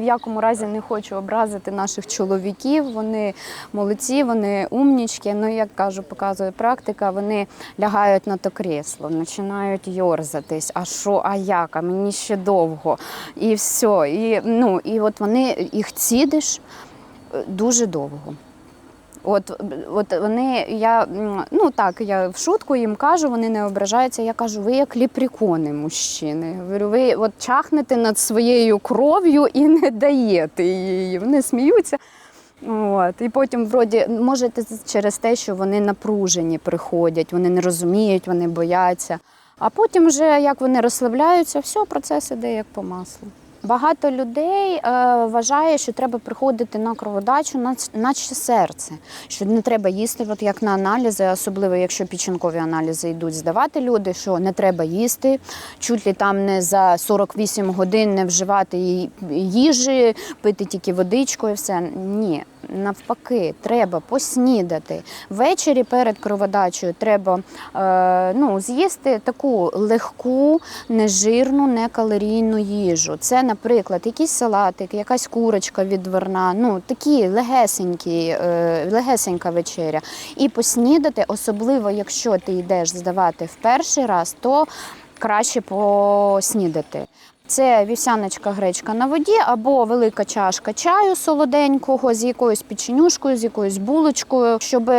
в якому разі не хочу образити наших чоловіків. Вони молодці, вони умнічки. Ну, як кажу, показує практика, вони лягають на то крісло, починають йорзатись. А що, а як? А мені ще довго. І все. І, ну, і от вони їх цідиш е, дуже довго. От, от вони, я ну так, я в шутку їм кажу, вони не ображаються. Я кажу, ви як ліпрікони, мужчини. Говорю, ви от чахнете над своєю кров'ю і не даєте її. Вони сміються. От. І потім, вроді, може, через те, що вони напружені приходять, вони не розуміють, вони бояться. А потім, вже як вони розслабляються, все, процес іде як по маслу. Багато людей е, вважає, що треба приходити на кроводачу, нач- наче серце, що не треба їсти, от як на аналізи, особливо якщо печінкові аналізи йдуть здавати люди, що не треба їсти, чуть ли там не за 48 годин не вживати їжі, пити тільки водичку і все. Ні, навпаки, треба поснідати. Ввечері перед кроводачею треба е, ну, з'їсти таку легку, нежирну, некалорійну їжу. Це, наприклад, якийсь салатик, якась курочка відварна, ну такі легесенькі, е, легесенька вечеря. І поснідати, особливо якщо ти йдеш здавати в перший раз, то краще поснідати. Це вівсяночка гречка на воді або велика чашка чаю солоденького з якоюсь печенюшкою, з якоюсь булочкою, щоб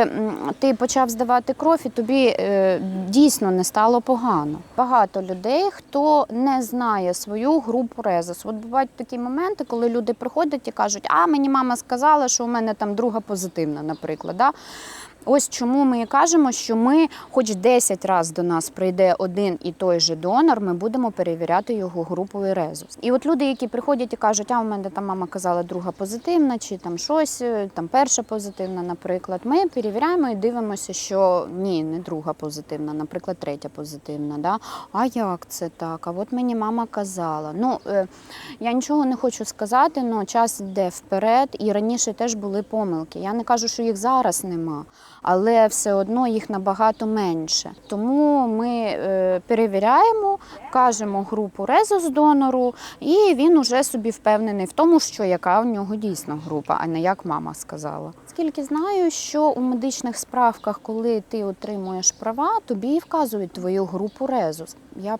ти почав здавати кров і тобі е, дійсно не стало погано. Багато людей, хто не знає свою групу резус. От бувають такі моменти, коли люди приходять і кажуть, а мені мама сказала, що у мене там друга позитивна, наприклад. Да? Ось чому ми і кажемо, що ми, хоч 10 разів до нас прийде один і той же донор, ми будемо перевіряти його групу і резус. І от люди, які приходять і кажуть, а у мене там мама казала друга позитивна, чи там щось, е, там перша позитивна, наприклад, ми перевіряємо і дивимося, що ні, не друга позитивна, наприклад, третя позитивна. Да? А як це так? А от мені мама казала. Ну, е, я нічого не хочу сказати, але час йде вперед, і раніше теж були помилки. Я не кажу, що їх зараз нема, але все одно їх набагато менше. Тому ми е, перевіряємо, кажемо групу резус донору, і він уже собі впевнений в тому, що яка в нього дійсно група, а не як мама сказала. Скільки знаю, що у медичних справках, коли ти отримуєш права, тобі і вказують твою групу резус. Я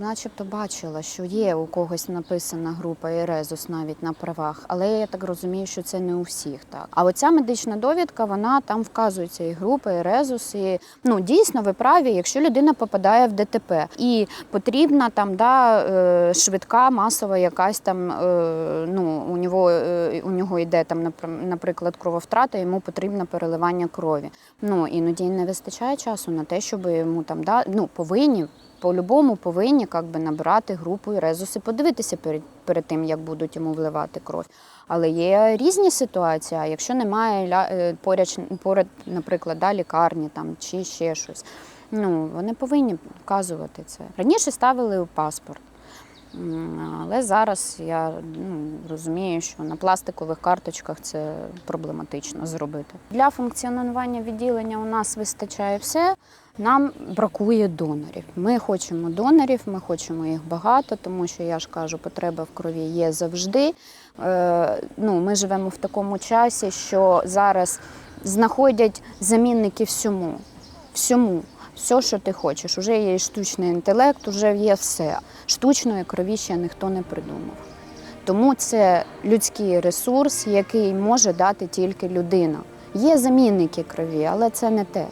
начебто бачила, що є у когось написана група і резус навіть на правах, але я так розумію, що це не у всіх так. А оця медична довідка, вона там вказується і групи, і резус. Ну дійсно ви праві, якщо людина попадає в ДТП і потрібна там да, е, швидка масова якась там, е, ну у нього е, у нього йде там, наприклад, крововтрата, йому потрібно переливання крові. Ну іноді не вистачає часу на те, щоб йому там да, ну повинні. По-любому повинні как би, набирати групу і резус і подивитися перед, перед тим, як будуть йому вливати кров. Але є різні ситуації. Якщо немає е, поряд, поряд наприклад, да, лікарні там, чи ще щось, ну, вони повинні вказувати це. Раніше ставили у паспорт. Але зараз я ну, розумію, що на пластикових карточках це проблематично зробити. Для функціонування відділення у нас вистачає все. Нам бракує донорів. Ми хочемо донорів, ми хочемо їх багато, тому що я ж кажу, потреба в крові є завжди. Е, ну, ми живемо в такому часі, що зараз знаходять замінники всьому. Всьому. Все, що ти хочеш. Уже є і штучний інтелект, уже є все. Штучної крові ще ніхто не придумав. Тому це людський ресурс, який може дати тільки людина. Є замінники крові, але це не те.